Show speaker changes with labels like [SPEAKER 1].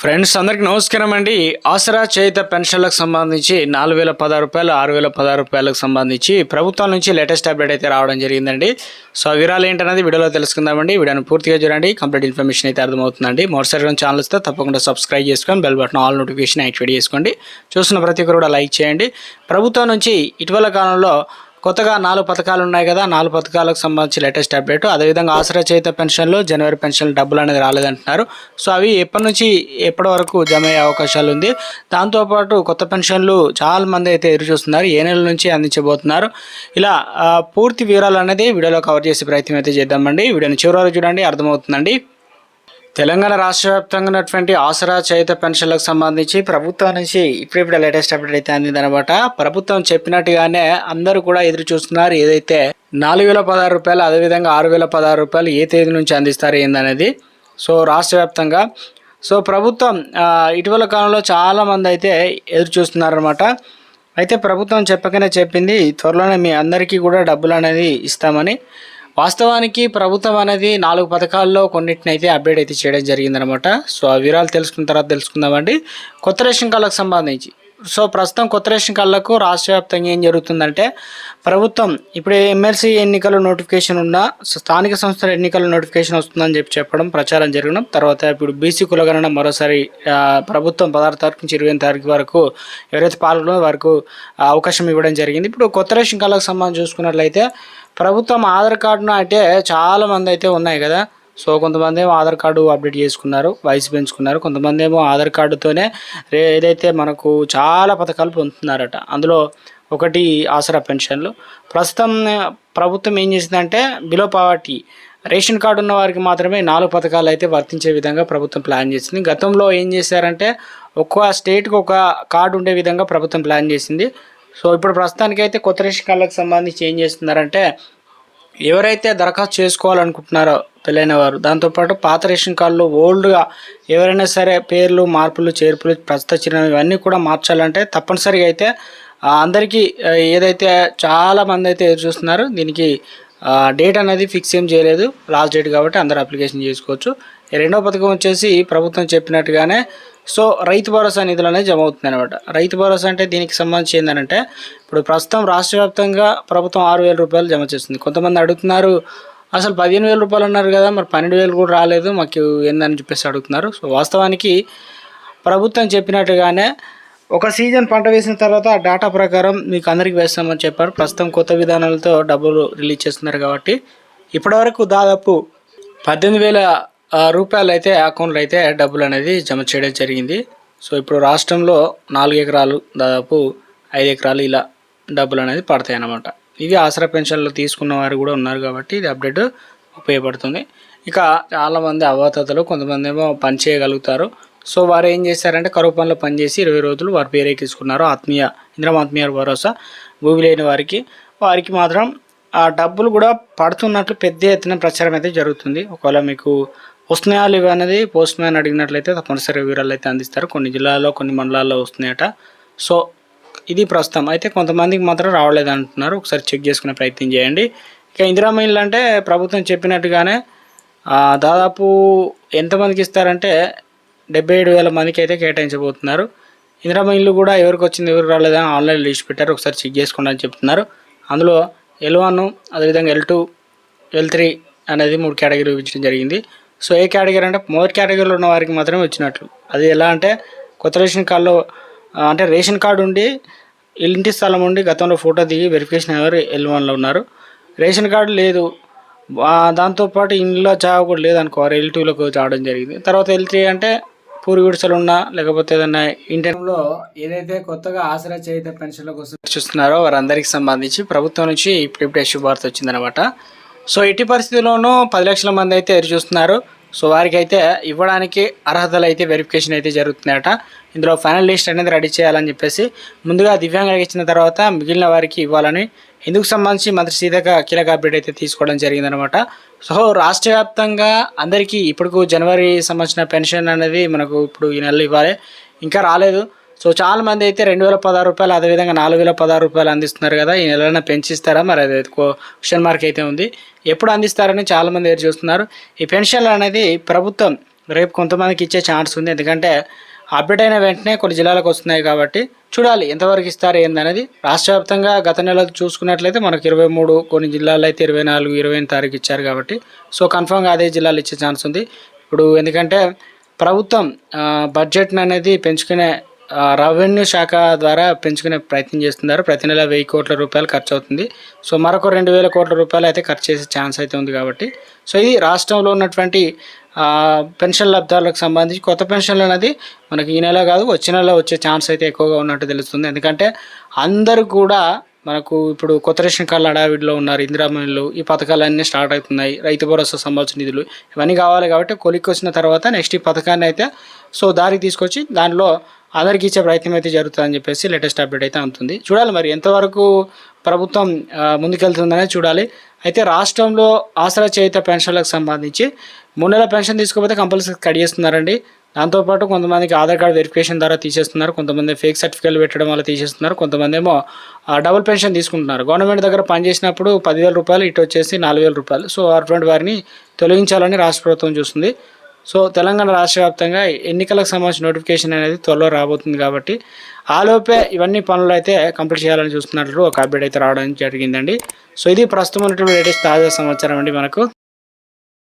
[SPEAKER 1] Friends అందరికి నమస్కారం అండి. ఆసరా చేత పెన్షన్లకు సంబంధించి నాలుగు వేల పదహారు రూపాయలు ఆరు వేల పదహారు రూపాయలకు సంబంధించి ప్రభుత్వం నుంచి లేటెస్ట్ అప్డేట్ అయితే రావడం జరిగిందండి. సో వివరాలు ఏంటనేది వీడియోలో తెలుసుకుందామండి. వీడియోని పూర్తిగా చూడండి. కంప్లీట్ ఇన్ఫర్మేషన్ అయితే అర్థమవుతుందండి. మొదటిసారి ఛానల్ వస్తే తప్పకుండా సబ్స్క్రైబ్ చేసుకొని bell button all notification activate చేసుకోండి. చూస్తున్న ప్రతి ఒక్కరు కూడా లైక్ చేయండి. ప్రభుత్వం నుంచి ఇటీవల కాలంలో కొత్తగా నాలుగు పథకాలు ఉన్నాయి కదా నాలుగు పథకాలకు సంబంధించి లేటెస్ట్ అప్డేట్ అదేవిధంగా ఆసరా చేత పెన్షన్లు జనవరి పెన్షన్ డబ్బులు అనేది రాలేదంటున్నారు. సో అవి ఎప్పటి నుంచి ఎప్పటి వరకు జమ అయ్యే అవకాశాలు ఉంది? దాంతోపాటు కొత్త పెన్షన్లు చాలా మంది అయితే ఎదురు చూస్తున్నారు. ఏ నెల నుంచి అందించబోతున్నారు? ఇలా పూర్తి వివరాలు అనేది వీడియోలో కవర్ చేసే ప్రయత్నం అయితే చేద్దామండి. వీడియోని చివరి వరకు చూడండి అర్థమవుతుందండి. తెలంగాణ రాష్ట్ర వ్యాప్తంగా ఉన్నటువంటి ఆసరా చేత పెన్షన్లకు సంబంధించి ప్రభుత్వం నుంచి ఇప్పుడిప్పుడు లేటెస్ట్ అప్డేట్ అయితే అందిందనమాట ప్రభుత్వం చెప్పినట్టుగానే అందరూ కూడా ఎదురు చూస్తున్నారు. ఏదైతే నాలుగు వేల పదహారు రూపాయలు అదేవిధంగా ఆరు వేల పదహారు రూపాయలు ఏ తేదీ నుంచి అందిస్తారు ఏందనేది. సో రాష్ట్ర వ్యాప్తంగా. సో ప్రభుత్వం ఇటీవల కాలంలో చాలా మంది అయితే ఎదురు చూస్తున్నారనమాట అయితే ప్రభుత్వం చెప్పకనే చెప్పింది త్వరలోనే మీ అందరికీ కూడా డబ్బులు అనేది ఇస్తామని. వాస్తవానికి ప్రభుత్వం అనేది నాలుగు పథకాల్లో కొన్నిటిని అయితే అప్డేట్ అయితే చేయడం జరిగిందనమాట సో ఆ వివరాలు తెలుసుకున్న తర్వాత తెలుసుకుందామండి. కొత్త రేషన్ కార్డులకు సంబంధించి సో ప్రస్తుతం కొత్త రేషన్ కార్డులకు రాష్ట్ర వ్యాప్తంగా ఏం జరుగుతుందంటే ప్రభుత్వం ఇప్పుడు ఎమ్మెల్సీ ఎన్నికల నోటిఫికేషన్ ఉన్న స్థానిక సంస్థల ఎన్నికల నోటిఫికేషన్ వస్తుందని చెప్పి చెప్పడం ప్రచారం జరగడం తర్వాత ఇప్పుడు బీసీ కులగణన మరోసారి ప్రభుత్వం పదహారు తారీఖు నుంచి ఇరవై తారీఖు వరకు ఎవరైతే పాల్గొనో వారికి అవకాశం ఇవ్వడం జరిగింది. ఇప్పుడు కొత్త రేషన్ కార్డులకు సంబంధించి చూసుకున్నట్లయితే ప్రభుత్వం ఆధార్ కార్డును అంటే చాలామంది అయితే ఉన్నాయి కదా సో కొంతమంది ఏమో ఆధార్ కార్డు అప్డేట్ చేసుకున్నారు వయసు పెంచుకున్నారు. కొంతమంది ఏమో ఆధార్ కార్డుతోనే రే ఏదైతే మనకు చాలా పథకాలు పొందుతున్నారట అందులో ఒకటి ఆసరా పెన్షన్లు. ప్రస్తుతం ప్రభుత్వం ఏం చేసిందంటే బిలో పావర్టీ రేషన్ కార్డు ఉన్న వారికి మాత్రమే నాలుగు పథకాలు అయితే వర్తించే విధంగా ప్రభుత్వం ప్లాన్ చేసింది. గతంలో ఏం చేశారంటే ఒక్క స్టేట్కి ఒక కార్డు ఉండే విధంగా ప్రభుత్వం ప్లాన్ చేసింది. సో ఇప్పుడు ప్రస్తుతానికైతే కొత్త రేషన్ కార్డులకు సంబంధించి ఏం చేస్తున్నారంటే ఎవరైతే దరఖాస్తు చేసుకోవాలనుకుంటున్నారో పెళ్ళైన వారు దాంతోపాటు పాత రేషన్ కార్డులో ఓల్డ్గా ఎవరైనా సరే పేర్లు మార్పులు చేర్పులు ప్రస్తుత చిరునామా ఇవన్నీ కూడా మార్చాలంటే తప్పనిసరిగా అయితే అందరికీ ఏదైతే చాలా మంది అయితే ఎదురు చూస్తున్నారు దీనికి డేట్ అనేది ఫిక్స్ ఏం చేయలేదు. లాస్ట్ డేట్ కాబట్టి అందరు అప్లికేషన్ చేసుకోవచ్చు. రెండో పథకం వచ్చేసి ప్రభుత్వం చెప్పినట్టుగానే సో రైతు భరోసా నిధులు అనేది జమ అవుతుంది అనమాట రైతు భరోసా అంటే దీనికి సంబంధించి ఏంటంటే ఇప్పుడు ప్రస్తుతం రాష్ట్ర వ్యాప్తంగా ప్రభుత్వం ఆరు వేల రూపాయలు జమ చేస్తుంది. కొంతమంది అడుగుతున్నారు అసలు పదిహేను వేల రూపాయలు అన్నారు కదా మరి పన్నెండు వేలు కూడా రాలేదు మాకు ఏందని చెప్పేసి అడుగుతున్నారు. సో వాస్తవానికి ప్రభుత్వం చెప్పినట్టుగానే ఒక సీజన్ పంట వేసిన తర్వాత ఆ డేటా ప్రకారం మీకు అందరికీ వేస్తామని చెప్పారు. ప్రస్తుతం కొత్త విధానాలతో డబ్బులు రిలీజ్ చేస్తున్నారు కాబట్టి ఇప్పటివరకు దాదాపు పద్దెనిమిది వేల రూపాయలు అయితే అకౌంట్లో అయితే డబ్బులు అనేది జమ చేయడం జరిగింది. సో ఇప్పుడు రాష్ట్రంలో నాలుగు ఎకరాలు దాదాపు ఐదు ఎకరాలు ఇలా డబ్బులు అనేది పడతాయి అన్నమాట ఇవి ఆసరా పెన్షన్లు తీసుకున్న వారు కూడా ఉన్నారు కాబట్టి ఇది అప్డేట్ ఉపయోగపడుతుంది. ఇక చాలామంది అవాతతలు కొంతమంది ఏమో పని చేయగలుగుతారు. సో వారు ఏం చేశారంటే కరువు పనులు పనిచేసి ఇరవై రోజులు వారు పేరెక్కించుకున్నారు ఆత్మీయ ఇంద్రం ఆత్మీయ భరోసా భూమి లేని వారికి. వారికి మాత్రం ఆ డబ్బులు కూడా పడుతున్నట్లు పెద్ద ఎత్తున ప్రచారం అయితే జరుగుతుంది. ఒకవేళ మీకు వస్తున్నాయా లేవా అనేది పోస్ట్ మ్యాన్ అడిగినట్లయితే తప్పనిసరి వివరాలు అయితే అందిస్తారు. కొన్ని జిల్లాల్లో కొన్ని మండలాల్లో వస్తున్నాయట. సో ఇది ప్రస్తుతం. అయితే కొంతమందికి మాత్రం రావలేదు అంటున్నారు. ఒకసారి చెక్ చేసుకునే ప్రయత్నం చేయండి. ఇక ఇందిరామహిళ అంటే ప్రభుత్వం చెప్పినట్టుగానే దాదాపు ఎంతమందికి ఇస్తారంటే డెబ్బై ఏడు వేల మందికి అయితే కేటాయించబోతున్నారు. ఇందిరామ కూడా ఎవరికి వచ్చింది ఎవరికి రాలేదని ఆన్లైన్ లిస్ట్ పెట్టారు. ఒకసారి చెక్ చేసుకోండి అని చెప్తున్నారు. అందులో ఎల్ వన్ అదేవిధంగా ఎల్ టూ ఎల్ త్రీ అనేది మూడు కేటగిరీ ఇవ్వడం జరిగింది. సో ఏ కేటగిరీ అంటే మొదటి కేటగిరీలో ఉన్న వారికి మాత్రమే వచ్చినట్లు. అది ఎలా అంటే కొత్త రేషన్ కార్డులో అంటే రేషన్ కార్డు ఉండి ఇంటి స్థలం ఉండి గతంలో ఫోటో దిగి వెరిఫికేషన్ ఎవరు ఎల్ వన్లో ఉన్నారు. రేషన్ కార్డు లేదు. దాంతోపాటు ఇంట్లో చావ కూడా లేదనుకో రిలేటివ్లకు చావడం జరిగింది. తర్వాత ఎల్ త్రీ అంటే పూరి గుడిసెలు ఉన్నా లేకపోతే ఏదైనా ఇంటర్లో ఏదైతే కొత్తగా ఆసరా చేత పెన్షన్ల కోసం చూస్తున్నారో వారందరికి సంబంధించి ప్రభుత్వం నుంచి ఇప్పుడిప్పుడే శుభార్త వచ్చిందనమాట సో ఎట్టి పరిస్థితుల్లోనూ పది లక్షల మంది అయితే ఎదురు చూస్తున్నారు. సో వారికి అయితే ఇవ్వడానికి అర్హతలు అయితే వెరిఫికేషన్ అయితే జరుగుతున్నాయట. ఇందులో ఫైనల్ లిస్ట్ అనేది రెడీ చేయాలని చెప్పేసి ముందుగా దివ్యాంగులకు ఇచ్చిన తర్వాత మిగిలిన వారికి ఇవ్వాలని ఇందుకు సంబంధించి మంత్రి సీతక కీలక అప్డేట్ అయితే తీసుకోవడం జరిగిందనమాట సో రాష్ట్ర వ్యాప్తంగా అందరికీ ఇప్పుడు జనవరి సంబంధించిన పెన్షన్ అనేది మనకు ఇప్పుడు ఈ నెలలో ఇవ్వాలి. ఇంకా రాలేదు. సో చాలా మంది అయితే రెండు వేల పదహారు రూపాయలు అదేవిధంగా నాలుగు వేల పదహారు రూపాయలు అందిస్తున్నారు కదా. ఈ నెలైనా పెంచిస్తారా? మరి అది క్వశ్చన్ మార్క్ అయితే ఉంది. ఎప్పుడు అందిస్తారని చాలామంది ఎదురు చూస్తున్నారు. ఈ పెన్షన్లు అనేది ప్రభుత్వం రేపు కొంతమందికి ఇచ్చే ఛాన్స్ ఉంది. ఎందుకంటే అప్డేట్ అయిన వెంటనే కొన్ని జిల్లాలకు వస్తున్నాయి కాబట్టి చూడాలి ఎంతవరకు ఇస్తారు ఏందనేది. రాష్ట్ర వ్యాప్తంగా గత నెల చూసుకున్నట్లయితే మనకు ఇరవై మూడు కొన్ని జిల్లాల్లో అయితే ఇరవై నాలుగు ఇరవై తారీఖు ఇచ్చారు కాబట్టి సో కన్ఫామ్గా అదే జిల్లాలు ఇచ్చే ఛాన్స్ ఉంది. ఇప్పుడు ఎందుకంటే ప్రభుత్వం బడ్జెట్ని అనేది పెంచుకునే రెవెన్యూ శాఖ ద్వారా పెంచుకునే ప్రయత్నం చేస్తున్నారు. ప్రతి నెల వెయ్యి కోట్ల రూపాయలు ఖర్చు అవుతుంది సో మరొక రెండు వేల కోట్ల రూపాయలు అయితే ఖర్చు చేసే ఛాన్స్ అయితే ఉంది కాబట్టి. సో ఇది రాష్ట్రంలో ఉన్నటువంటి పెన్షన్ లబ్ధాలకు సంబంధించి కొత్త పెన్షన్లు అనేది మనకి ఈ నెల కాదు వచ్చే నెల వచ్చే ఛాన్స్ అయితే ఎక్కువగా ఉన్నట్టు తెలుస్తుంది. ఎందుకంటే అందరూ కూడా మనకు ఇప్పుడు కొత్త రేషన్ కార్డులు అడావిడిలో ఉన్నారు. ఇందిరామణులు ఈ పథకాలన్నీ స్టార్ట్ అవుతున్నాయి. రైతు భరోసా సంబంధించిన నిధులు ఇవన్నీ కావాలి కాబట్టి కొలిక్కి వచ్చిన తర్వాత నెక్స్ట్ ఈ పథకాన్ని అయితే సో దారికి తీసుకొచ్చి దానిలో అందరికి ఇచ్చే ప్రయత్నం అయితే జరుగుతుందని చెప్పేసి లేటెస్ట్ అప్డేట్ అయితే అందుతుంది. చూడాలి మరి ఎంతవరకు ప్రభుత్వం ముందుకెళ్తుందనే చూడాలి. అయితే రాష్ట్రంలో ఆసరా చేయుత పెన్షన్లకు సంబంధించి మూడు నెలల పెన్షన్ తీసుకోకపోతే కంపల్సరీ కట్ చేస్తున్నారండి. దాంతోపాటు కొంతమందికి ఆధార్ కార్డ్ వెరిఫికేషన్ ద్వారా తీసేస్తున్నారు. కొంతమంది ఫేక్ సర్టిఫికేట్లు పెట్టడం వల్ల తీసేస్తున్నారు. కొంతమంది ఏమో డబుల్ పెన్షన్ తీసుకుంటున్నారు. గవర్నమెంట్ దగ్గర పనిచేసినప్పుడు పదివేల రూపాయలు ఇటు వచ్చేసి నాలుగు వేల రూపాయలు. సో అటువంటి వారిని తొలగించాలని రాష్ట్ర ప్రభుత్వం చూస్తుంది. సో తెలంగాణ రాష్ట్ర వ్యాప్తంగా ఎన్నికలకు సంబంధించిన నోటిఫికేషన్ అనేది త్వరలో రాబోతుంది కాబట్టి ఆలోపే ఇవన్నీ పనులు అయితే కంప్లీట్ చేయాలని చూస్తున్నట్లు ఒక అప్డేట్ అయితే రావడం జరిగిందండి. సో ఇది ప్రస్తుతం ఉన్నటువంటి లేటెస్ట్ తాజా సమాచారం అండి మనకు.